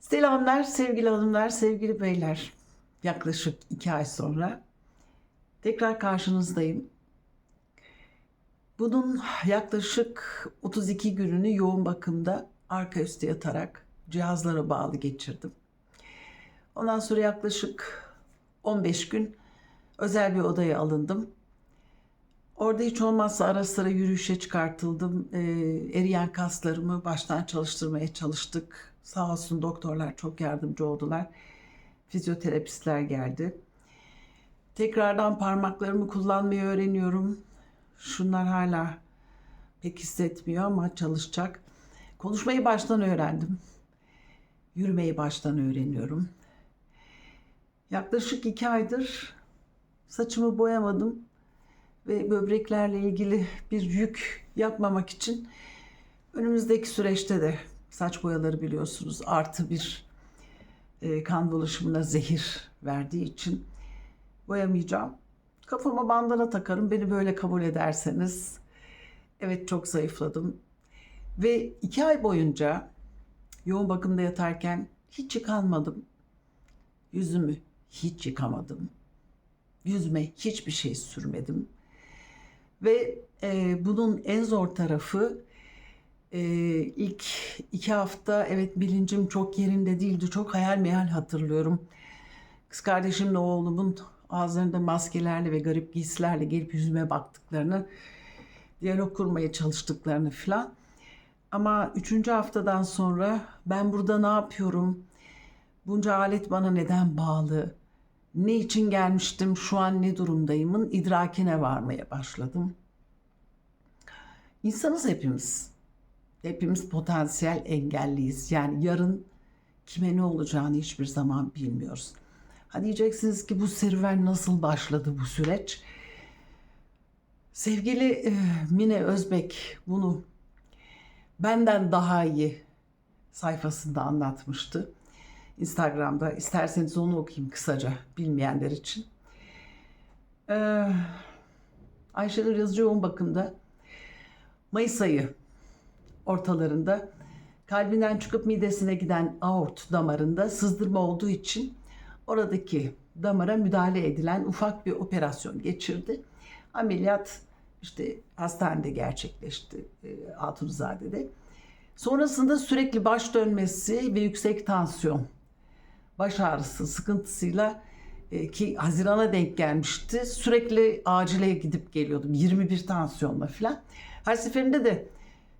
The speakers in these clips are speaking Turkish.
Selamlar sevgili hanımlar, sevgili beyler. Yaklaşık iki ay sonra tekrar karşınızdayım. Bunun yaklaşık 32 gününü yoğun bakımda arka üstü yatarak cihazlara bağlı geçirdim. Ondan sonra yaklaşık 15 gün özel bir odaya alındım. Orada hiç olmazsa ara sıra yürüyüşe çıkartıldım. Ee, eriyen kaslarımı baştan çalıştırmaya çalıştık. Sağ olsun doktorlar çok yardımcı oldular. Fizyoterapistler geldi. Tekrardan parmaklarımı kullanmayı öğreniyorum. Şunlar hala pek hissetmiyor ama çalışacak. Konuşmayı baştan öğrendim. Yürümeyi baştan öğreniyorum. Yaklaşık iki aydır saçımı boyamadım ve böbreklerle ilgili bir yük yapmamak için önümüzdeki süreçte de saç boyaları biliyorsunuz artı bir e, kan dolaşımına zehir verdiği için boyamayacağım. Kafama bandana takarım beni böyle kabul ederseniz. Evet çok zayıfladım ve iki ay boyunca yoğun bakımda yatarken hiç yıkanmadım. Yüzümü hiç yıkamadım. Yüzüme hiçbir şey sürmedim. Ve e, bunun en zor tarafı e, ilk iki hafta evet bilincim çok yerinde değildi. Çok hayal meyal hatırlıyorum. Kız kardeşimle oğlumun ağızlarında maskelerle ve garip giysilerle gelip yüzüme baktıklarını, diyalog kurmaya çalıştıklarını filan. Ama üçüncü haftadan sonra ben burada ne yapıyorum? Bunca alet bana neden bağlı? Ne için gelmiştim, şu an ne durumdayımın idrakine varmaya başladım. İnsanız hepimiz. Hepimiz potansiyel engelliyiz. Yani yarın kime ne olacağını hiçbir zaman bilmiyoruz. Ha diyeceksiniz ki bu serüven nasıl başladı bu süreç? Sevgili e, Mine Özbek bunu benden daha iyi sayfasında anlatmıştı. Instagram'da isterseniz onu okuyayım kısaca bilmeyenler için. Ee, Ayşenur Yazıcı yoğun bakımda Mayıs ayı ortalarında kalbinden çıkıp midesine giden aort damarında sızdırma olduğu için oradaki damara müdahale edilen ufak bir operasyon geçirdi. Ameliyat işte hastanede gerçekleşti e, Hatunzade'de. Sonrasında sürekli baş dönmesi ve yüksek tansiyon, baş ağrısı sıkıntısıyla e, ki Haziran'a denk gelmişti. Sürekli acile gidip geliyordum 21 tansiyonla falan. Her seferinde de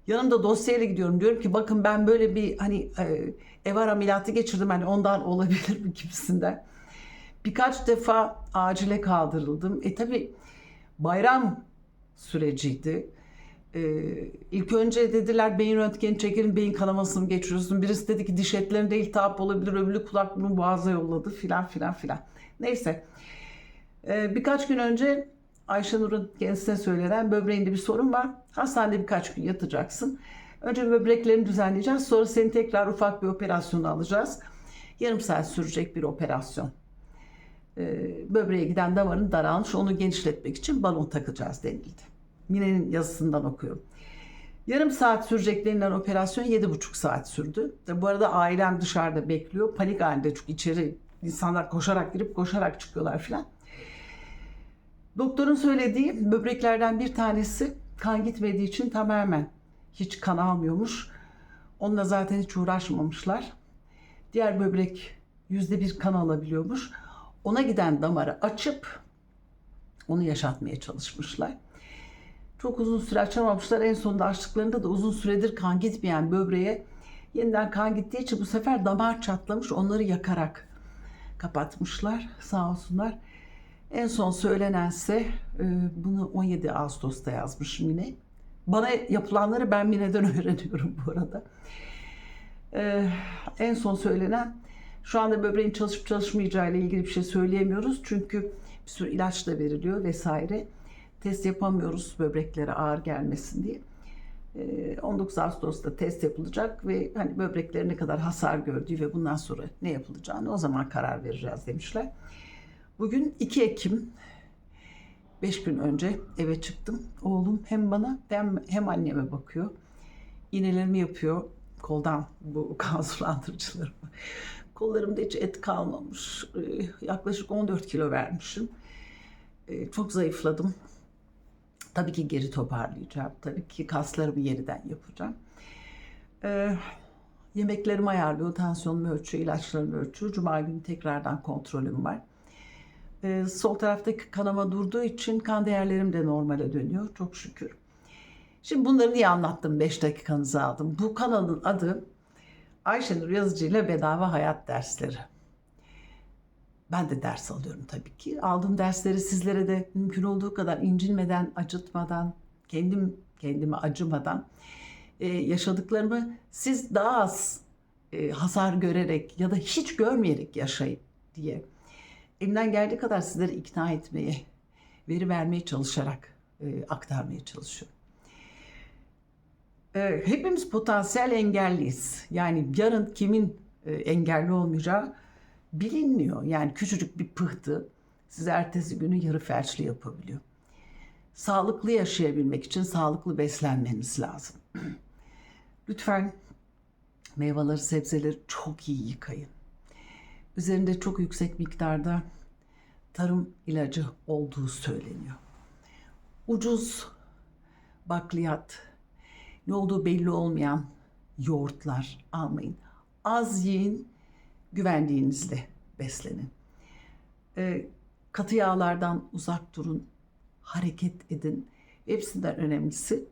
yanımda dosyayla gidiyorum. Diyorum ki bakın ben böyle bir hani e, evar ameliyatı geçirdim hani ondan olabilir mi gibisinden. Birkaç defa acile kaldırıldım. E tabi bayram süreciydi. Ee, ilk önce dediler beyin röntgeni çekelim beyin kanamasını mı geçiriyorsun. Birisi dedi ki diş etlerinde iltihap olabilir öbürü kulaklığını boğaza yolladı filan filan filan. Neyse ee, birkaç gün önce Ayşenur'un kendisine söylenen böbreğinde bir sorun var. Hastanede birkaç gün yatacaksın. Önce böbreklerini düzenleyeceğiz. Sonra seni tekrar ufak bir operasyona alacağız. Yarım saat sürecek bir operasyon. Ee, böbreğe giden damarın daralmış onu genişletmek için balon takacağız denildi. Mine'nin yazısından okuyorum. Yarım saat sürecek denilen operasyon yedi buçuk saat sürdü. Bu arada ailem dışarıda bekliyor. Panik halinde çünkü içeri insanlar koşarak girip koşarak çıkıyorlar filan. Doktorun söylediği böbreklerden bir tanesi kan gitmediği için tamamen hiç kan almıyormuş. Onunla zaten hiç uğraşmamışlar. Diğer böbrek yüzde bir kan alabiliyormuş. Ona giden damarı açıp onu yaşatmaya çalışmışlar. Çok uzun süre açamamışlar. En sonunda açtıklarında da uzun süredir kan gitmeyen böbreğe yeniden kan gittiği için bu sefer damar çatlamış. Onları yakarak kapatmışlar. Sağ olsunlar. En son söylenense e, bunu 17 Ağustos'ta yazmış Mine. Bana yapılanları ben Mine'den öğreniyorum bu arada. E, en son söylenen şu anda böbreğin çalışıp çalışmayacağı ile ilgili bir şey söyleyemiyoruz. Çünkü bir sürü ilaç da veriliyor vesaire test yapamıyoruz böbreklere ağır gelmesin diye. 19 Ağustos'ta test yapılacak ve hani böbrekleri ne kadar hasar gördüğü ve bundan sonra ne yapılacağını o zaman karar vereceğiz demişler. Bugün 2 Ekim Beş gün önce eve çıktım. Oğlum hem bana hem, hem anneme bakıyor. İğnelerimi yapıyor koldan bu kan sulandırıcılarımı. Kollarımda hiç et kalmamış. Ee, Yaklaşık 14 kilo vermişim. Ee, Çok zayıfladım. Tabii ki geri toparlayacağım. Tabii ki kaslarımı yeniden yapacağım. Ee, yemeklerimi ayarlıyor, tansiyonumu ölçüyor, ilaçlarımı ölçüyor. Cuma günü tekrardan kontrolüm var. Ee, sol taraftaki kanama durduğu için kan değerlerim de normale dönüyor. Çok şükür. Şimdi bunları niye anlattım? 5 dakikanızı aldım. Bu kanalın adı Ayşenur Yazıcı ile Bedava Hayat Dersleri. Ben de ders alıyorum tabii ki. Aldığım dersleri sizlere de mümkün olduğu kadar incinmeden, acıtmadan, kendim kendime acımadan e, yaşadıklarımı siz daha az e, hasar görerek ya da hiç görmeyerek yaşayın diye elimden geldiği kadar sizleri ikna etmeye, veri vermeye çalışarak e, aktarmaya çalışıyorum. E, hepimiz potansiyel engelliyiz. Yani yarın kimin e, engelli olmayacağı bilinmiyor. Yani küçücük bir pıhtı size ertesi günü yarı felçli yapabiliyor. Sağlıklı yaşayabilmek için sağlıklı beslenmeniz lazım. Lütfen meyveleri, sebzeleri çok iyi yıkayın. Üzerinde çok yüksek miktarda tarım ilacı olduğu söyleniyor. Ucuz bakliyat, ne olduğu belli olmayan yoğurtlar almayın. Az yiyin, güvendiğinizle beslenin. Ee, katı yağlardan uzak durun, hareket edin. Hepsinden önemlisi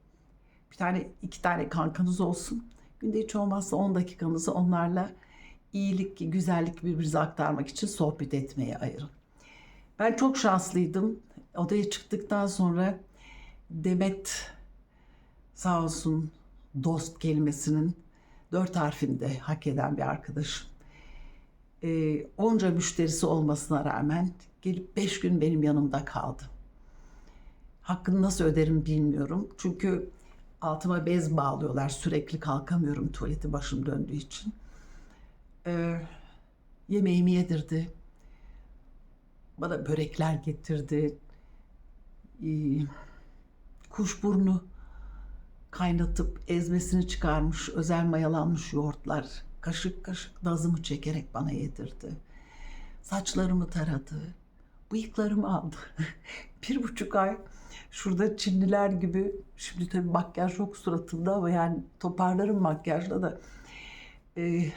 bir tane iki tane kankanız olsun. Günde hiç olmazsa 10 dakikanızı onlarla iyilik, güzellik birbirinize aktarmak için sohbet etmeye ayırın. Ben çok şanslıydım. Odaya çıktıktan sonra Demet sağ olsun dost kelimesinin dört harfinde hak eden bir arkadaşım. Ee, onca müşterisi olmasına rağmen gelip beş gün benim yanımda kaldı. Hakkını nasıl öderim bilmiyorum. Çünkü altıma bez bağlıyorlar. Sürekli kalkamıyorum tuvaleti başım döndüğü için. Ee, yemeğimi yedirdi. Bana börekler getirdi. Ee, kuşburnu kaynatıp ezmesini çıkarmış, özel mayalanmış yoğurtlar kaşık kaşık nazımı çekerek bana yedirdi. Saçlarımı taradı, bıyıklarımı aldı. bir buçuk ay şurada Çinliler gibi, şimdi tabii makyaj yok suratımda ama yani toparlarım makyajla da e,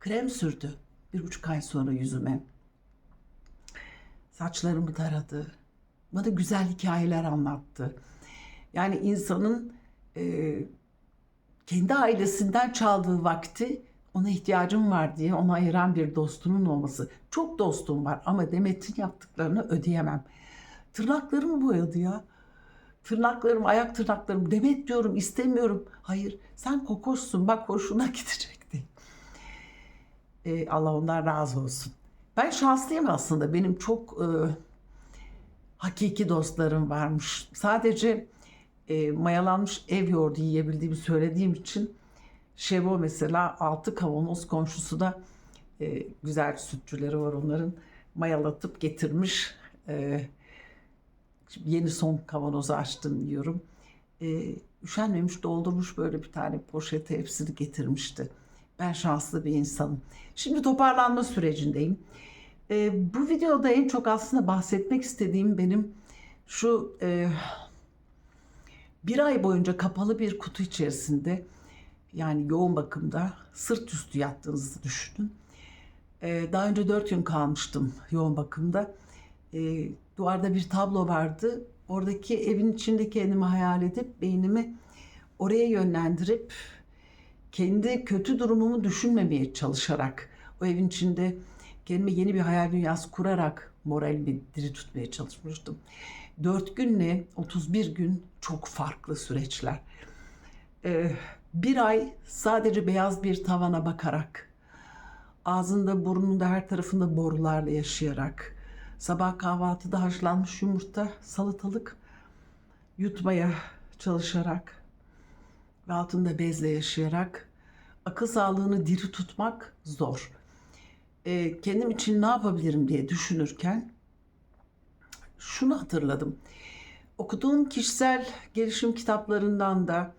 krem sürdü bir buçuk ay sonra yüzüme. Saçlarımı taradı. Bana güzel hikayeler anlattı. Yani insanın e, kendi ailesinden çaldığı vakti ona ihtiyacım var diye ona ayıran bir dostunun olması. Çok dostum var ama Demet'in yaptıklarını ödeyemem. Tırnaklarımı boyadı ya. Tırnaklarım, ayak tırnaklarım. Demet diyorum istemiyorum. Hayır sen kokoşsun bak hoşuna gidecekti. E, Allah ondan razı olsun. Ben şanslıyım aslında. Benim çok e, hakiki dostlarım varmış. Sadece e, mayalanmış ev yoğurdu yiyebildiğimi söylediğim için Şevo mesela altı kavanoz komşusu da e, güzel sütçüleri var onların mayalatıp getirmiş. E, yeni son kavanozu açtım yiyorum. E, üşenmemiş doldurmuş böyle bir tane poşete hepsini getirmişti. Ben şanslı bir insanım. Şimdi toparlanma sürecindeyim. E, bu videoda en çok aslında bahsetmek istediğim benim şu e, bir ay boyunca kapalı bir kutu içerisinde yani yoğun bakımda sırt üstü yattığınızı düşünün. E, daha önce dört gün kalmıştım yoğun bakımda. E, duvarda bir tablo vardı. Oradaki evin içinde kendimi hayal edip beynimi oraya yönlendirip kendi kötü durumumu düşünmemeye çalışarak o evin içinde kendime yeni bir hayal dünyası kurarak moralimi diri tutmaya çalışmıştım. 4 günle 31 gün çok farklı süreçler. Ee, bir ay sadece beyaz bir tavana bakarak, ağzında burnunda her tarafında borularla yaşayarak, sabah kahvaltıda haşlanmış yumurta, salatalık yutmaya çalışarak ve altında bezle yaşayarak akıl sağlığını diri tutmak zor. Ee, kendim için ne yapabilirim diye düşünürken şunu hatırladım. Okuduğum kişisel gelişim kitaplarından da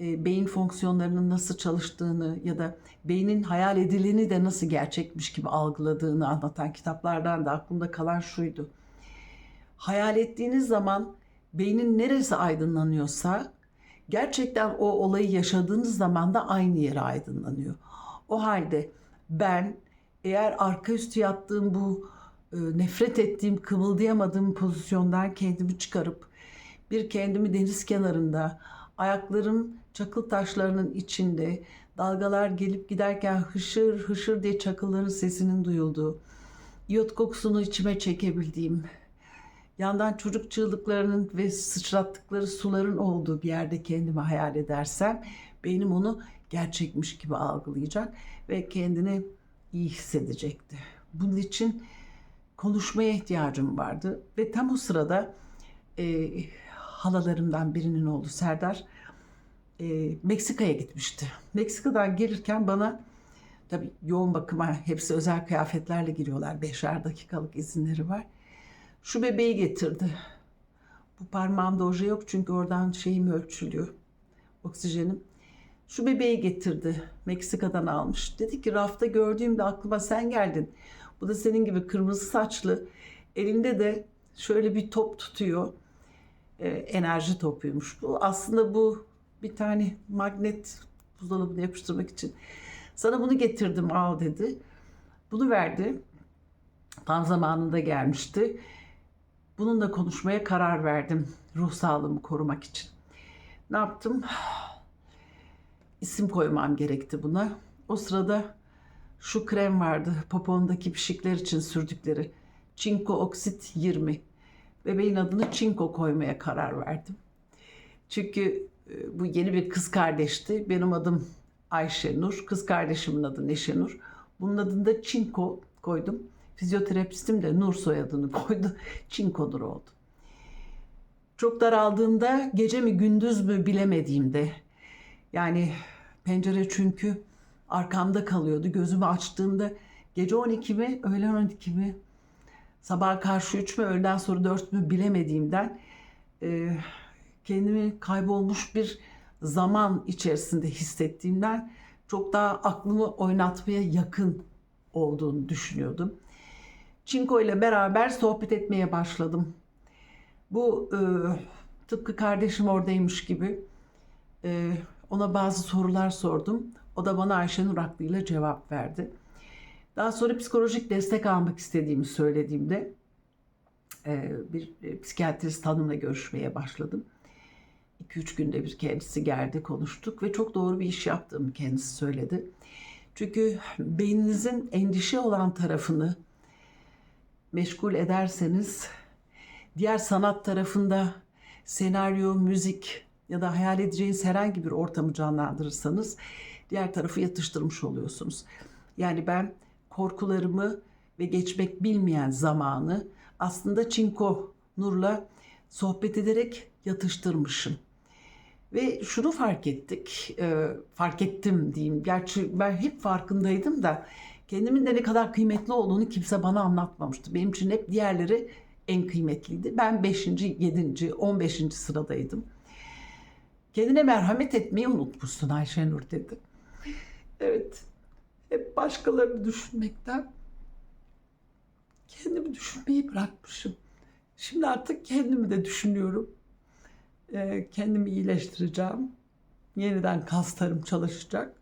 e, beyin fonksiyonlarının nasıl çalıştığını ya da beynin hayal edileni de nasıl gerçekmiş gibi algıladığını anlatan kitaplardan da aklımda kalan şuydu. Hayal ettiğiniz zaman beynin neresi aydınlanıyorsa gerçekten o olayı yaşadığınız zaman da aynı yere aydınlanıyor. O halde ben eğer arka üstü yattığım bu nefret ettiğim, kımıldayamadığım pozisyondan kendimi çıkarıp bir kendimi deniz kenarında, ayaklarım çakıl taşlarının içinde, dalgalar gelip giderken hışır hışır diye çakılların sesinin duyulduğu, iyot kokusunu içime çekebildiğim, yandan çocuk çığlıklarının ve sıçrattıkları suların olduğu bir yerde kendimi hayal edersem beynim onu gerçekmiş gibi algılayacak ve kendini iyi hissedecekti. Bunun için konuşmaya ihtiyacım vardı ve tam o sırada e, halalarımdan birinin oğlu Serdar e, Meksika'ya gitmişti. Meksika'dan gelirken bana tabii yoğun bakıma hepsi özel kıyafetlerle giriyorlar. Beşer dakikalık izinleri var. Şu bebeği getirdi. Bu parmağımda oje yok çünkü oradan şeyim ölçülüyor. Oksijenim. Şu bebeği getirdi. Meksika'dan almış. Dedi ki rafta gördüğümde aklıma sen geldin. Bu da senin gibi kırmızı saçlı. Elinde de şöyle bir top tutuyor. Ee, enerji topuymuş bu. Aslında bu bir tane magnet buzdolabına yapıştırmak için. Sana bunu getirdim al dedi. Bunu verdi. Tam zamanında gelmişti. Bununla konuşmaya karar verdim ruh sağlığımı korumak için. Ne yaptım? İsim koymam gerekti buna. O sırada şu krem vardı. Popondaki pişikler için sürdükleri. Çinko oksit 20. Bebeğin adını Çinko koymaya karar verdim. Çünkü e, bu yeni bir kız kardeşti. Benim adım Ayşe Nur. Kız kardeşimin adı Neşe Nur. Bunun adını da Çinko koydum. Fizyoterapistim de Nur soyadını koydu. Çinko Nur oldu. Çok daraldığımda gece mi gündüz mü bilemediğimde yani pencere çünkü arkamda kalıyordu. Gözümü açtığımda gece 12 mi öğlen 12 mi sabah karşı 3 mü öğleden sonra 4 mü bilemediğimden e, kendimi kaybolmuş bir zaman içerisinde hissettiğimden çok daha aklımı oynatmaya yakın olduğunu düşünüyordum. Çinko ile beraber sohbet etmeye başladım. Bu e, tıpkı kardeşim oradaymış gibi e, ona bazı sorular sordum. O da bana Ayşenur Aklı ile cevap verdi. Daha sonra psikolojik destek almak istediğimi söylediğimde e, bir e, psikiyatrist hanımla görüşmeye başladım. 2-3 günde bir kendisi geldi konuştuk ve çok doğru bir iş yaptığımı kendisi söyledi. Çünkü beyninizin endişe olan tarafını meşgul ederseniz diğer sanat tarafında senaryo, müzik ya da hayal edeceğiniz herhangi bir ortamı canlandırırsanız diğer tarafı yatıştırmış oluyorsunuz. Yani ben korkularımı ve geçmek bilmeyen zamanı aslında Çinko Nur'la sohbet ederek yatıştırmışım. Ve şunu fark ettik, e, fark ettim diyeyim. Gerçi ben hep farkındaydım da kendimin de ne kadar kıymetli olduğunu kimse bana anlatmamıştı. Benim için hep diğerleri en kıymetliydi. Ben 5. 7. 15. sıradaydım. Kendine merhamet etmeyi unutmuşsun Ayşenur dedi. Evet, hep başkalarını düşünmekten kendimi düşünmeyi bırakmışım. Şimdi artık kendimi de düşünüyorum. Ee, kendimi iyileştireceğim. Yeniden kaslarım çalışacak.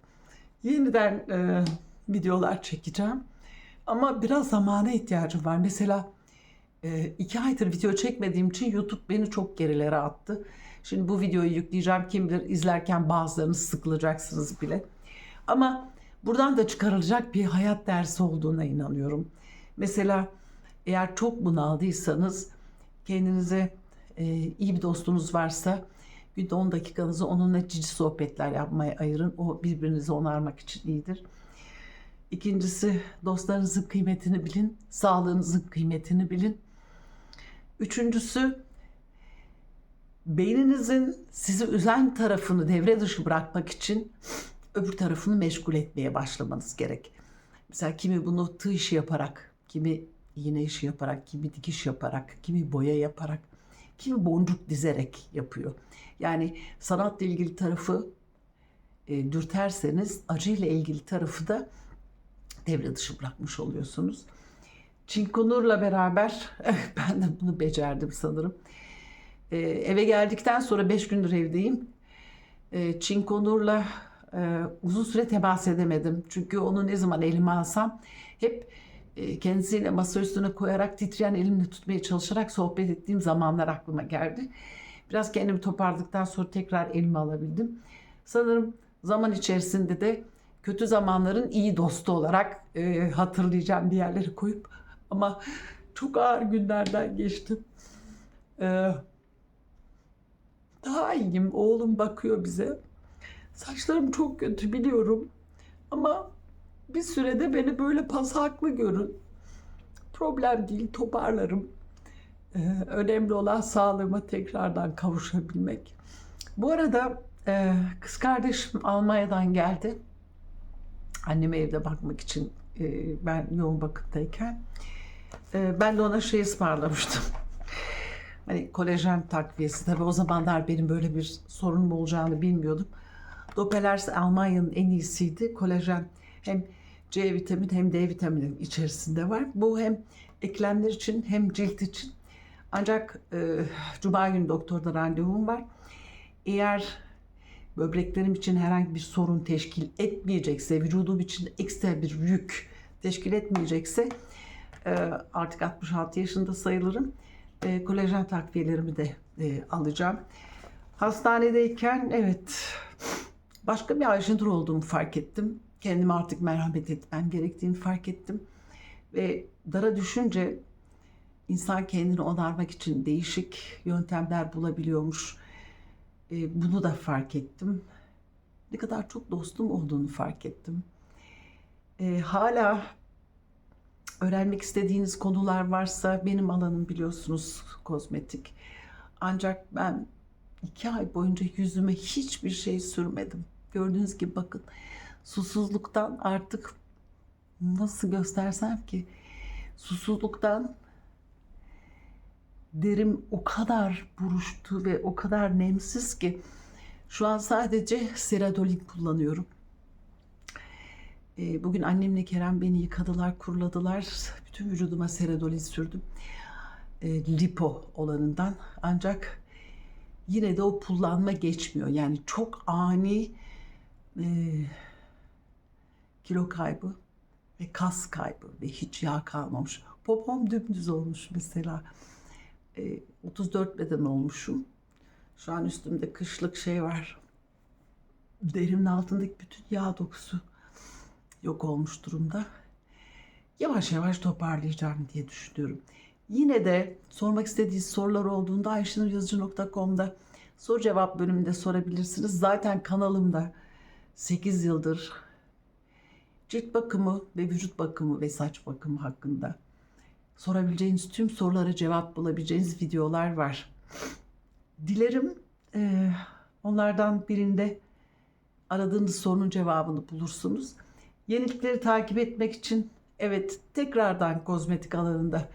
Yeniden e, videolar çekeceğim. Ama biraz zamana ihtiyacım var. Mesela e, iki aydır video çekmediğim için YouTube beni çok gerilere attı. Şimdi bu videoyu yükleyeceğim. Kim bilir izlerken bazılarınız sıkılacaksınız bile. Ama buradan da çıkarılacak bir hayat dersi olduğuna inanıyorum. Mesela eğer çok bunaldıysanız kendinize e, iyi bir dostunuz varsa günde 10 dakikanızı onunla cici sohbetler yapmaya ayırın. O birbirinizi onarmak için iyidir. İkincisi dostlarınızın kıymetini bilin, sağlığınızın kıymetini bilin. Üçüncüsü beyninizin sizi üzen tarafını devre dışı bırakmak için öbür tarafını meşgul etmeye başlamanız gerek. Mesela kimi bunu tığ işi yaparak, kimi iğne işi yaparak, kimi dikiş yaparak, kimi boya yaparak, kimi boncuk dizerek yapıyor. Yani sanatla ilgili tarafı e, dürterseniz acıyla ilgili tarafı da devre dışı bırakmış oluyorsunuz. Çinkonur'la beraber ben de bunu becerdim sanırım. E, eve geldikten sonra 5 gündür evdeyim. E, Çinkonur'la e, uzun süre temas edemedim. Çünkü onu ne zaman elime alsam hep e, kendisiyle masa üstüne koyarak titreyen elimle tutmaya çalışarak sohbet ettiğim zamanlar aklıma geldi. Biraz kendimi toparladıktan sonra tekrar elime alabildim. Sanırım zaman içerisinde de kötü zamanların iyi dostu olarak e, hatırlayacağım bir yerlere koyup ama çok ağır günlerden geçtim. E, daha iyiyim. Oğlum bakıyor bize. Saçlarım çok kötü biliyorum. Ama bir sürede beni böyle pasaklı görün. Problem değil, toparlarım. Ee, önemli olan sağlığıma tekrardan kavuşabilmek. Bu arada e, kız kardeşim Almanya'dan geldi. Anneme evde bakmak için e, ben yoğun bakımdayken. E, ben de ona şey ısmarlamıştım. Hani kolajen takviyesi tabii o zamanlar benim böyle bir sorunum olacağını bilmiyordum. Doppelers Almanya'nın en iyisiydi. Kolajen hem C vitamini hem D vitamini içerisinde var. Bu hem eklemler için hem cilt için. Ancak e, Cuma günü doktorda randevum var. Eğer böbreklerim için herhangi bir sorun teşkil etmeyecekse, vücudum için ekstra bir yük teşkil etmeyecekse e, artık 66 yaşında sayılırım. E, kolajen takviyelerimi de e, alacağım. Hastanedeyken evet başka bir Ayşenur olduğumu fark ettim. Kendime artık merhamet etmem gerektiğini fark ettim. Ve dara düşünce insan kendini onarmak için değişik yöntemler bulabiliyormuş. E, bunu da fark ettim. Ne kadar çok dostum olduğunu fark ettim. E, hala öğrenmek istediğiniz konular varsa benim alanım biliyorsunuz kozmetik. Ancak ben iki ay boyunca yüzüme hiçbir şey sürmedim. Gördüğünüz gibi bakın susuzluktan artık nasıl göstersem ki susuzluktan derim o kadar buruştu ve o kadar nemsiz ki şu an sadece Seradolin kullanıyorum. E, Bugün annemle Kerem beni yıkadılar, kuruladılar. Bütün vücuduma seradolin sürdüm. E, lipo olanından. Ancak yine de o pullanma geçmiyor. Yani çok ani e, kilo kaybı ve kas kaybı ve hiç yağ kalmamış. Popom dümdüz olmuş mesela. E, 34 beden olmuşum. Şu an üstümde kışlık şey var. Derimin altındaki bütün yağ dokusu yok olmuş durumda. Yavaş yavaş toparlayacağım diye düşünüyorum. Yine de sormak istediğiniz sorular olduğunda ayşenuryazıcı.com'da soru cevap bölümünde sorabilirsiniz. Zaten kanalımda 8 yıldır cilt bakımı ve vücut bakımı ve saç bakımı hakkında sorabileceğiniz tüm sorulara cevap bulabileceğiniz videolar var. Dilerim eee, onlardan birinde aradığınız sorunun cevabını bulursunuz. Yenilikleri takip etmek için evet tekrardan kozmetik alanında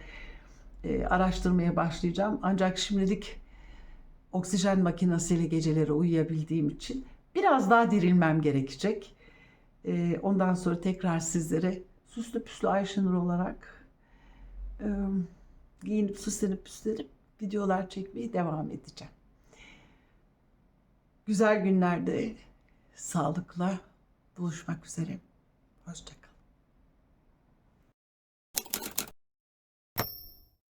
e, araştırmaya başlayacağım. Ancak şimdilik oksijen makinesiyle geceleri uyuyabildiğim için biraz daha dirilmem gerekecek. E, ondan sonra tekrar sizlere süslü püslü Ayşenur olarak e, giyinip süslenip püslenip videolar çekmeye devam edeceğim. Güzel günlerde sağlıkla buluşmak üzere. Hoşçakalın.